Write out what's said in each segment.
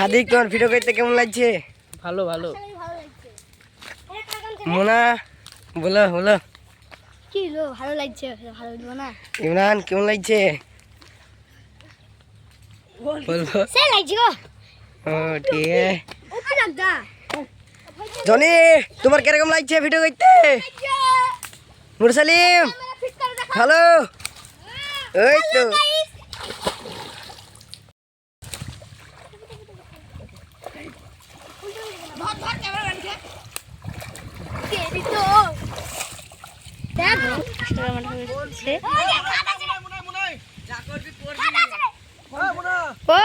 সাদিক তোমার ভিডিও করতে কেমন লাগছে? ভালো ভালো। মোনা বলো বলো। কি লো ভালো লাগছে ভালো না? ইমরান কেমন লাগছে? বলব সে লাগছে গো। ও ঠিক আছে। জনি তোমার কীরকম লাগছে ভিডিও করতে? মুরসালিম ভালো। ওই তো। ও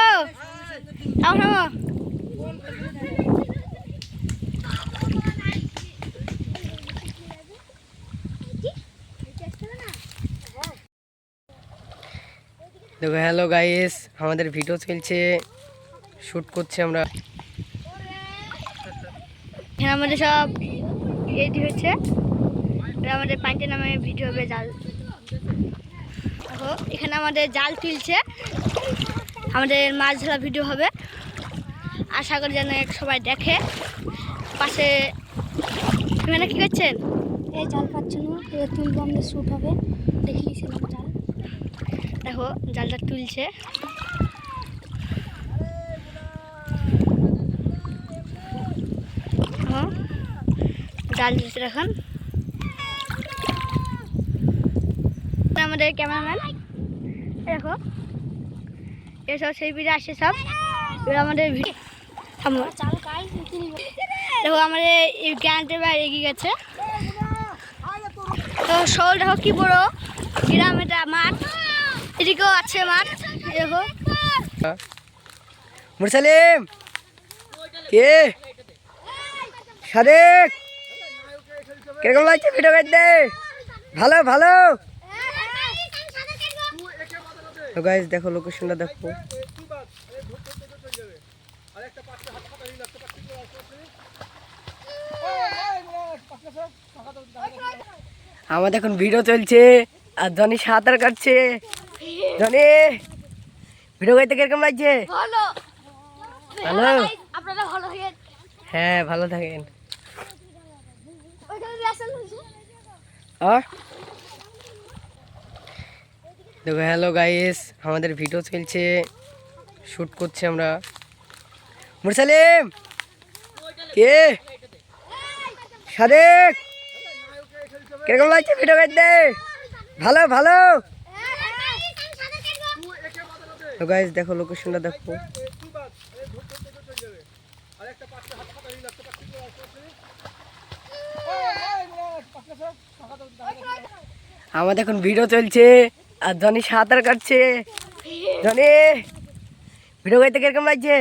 দেখো হ্যালো গাইস আমাদের ভিডিও চলছে। শ্যুট করছি আমরা। এখানে আমাদের সব রেডি হচ্ছে এটা আমাদের পাঁচটা নামে ভিডিও হবে জাল। দেখো এখানে আমাদের জাল তুলছে আমাদের মাছ ধরা ভিডিও হবে। আশা করি যেন সবাই দেখে। পাশে এখানে কি করছেন? এই জাল পাচ্ছ না তুলবো আমাদের শ্যুট হবে। দেখিয়েছিলাম জাল। দেখো জালটা তুলছে হ্যাঁ, জাল দিচ্ছে এখন আমাদের ক্যামেরাম্যান দেখো। এসব সেই ভিডিও আসছে সব আমাদের দেখো, আমাদের এই গ্রামটা এবার এগিয়ে গেছে। তো শোল, দেখো কি বড় গ্রাম এটা, মাঠ। এদিকেও আছে মাঠ দেখো। মুরসালিম! কে? সাদেক! কীরকম লাগছে ভিডিও করতে ভালো ভালো। তো গাইস দেখো লোকেশনটা দেখো। আমাদের এখন ভিডিও চলছে আর জনি সাঁতার কাটছে। জনি ভিডিও গাইতে কীরকম লাগছে? ভালো। হ্যাঁ ভালো থাকেন। আর দেখো হ্যালো গাইস আমাদের ভিডিও চলছে শ্যুট করছি আমরা। মুরসালিম! কে? সাদেক! কীরকম লাগছে ভিডিও করতে ভালো ভালো? গাইস দেখো লোকেশনটা দেখো। আমাদের এখন ভিডিও চলছে আর ধনী সাঁতার কাটছে। ধনী ভিডিও গাইতে কীরকম লাগছে?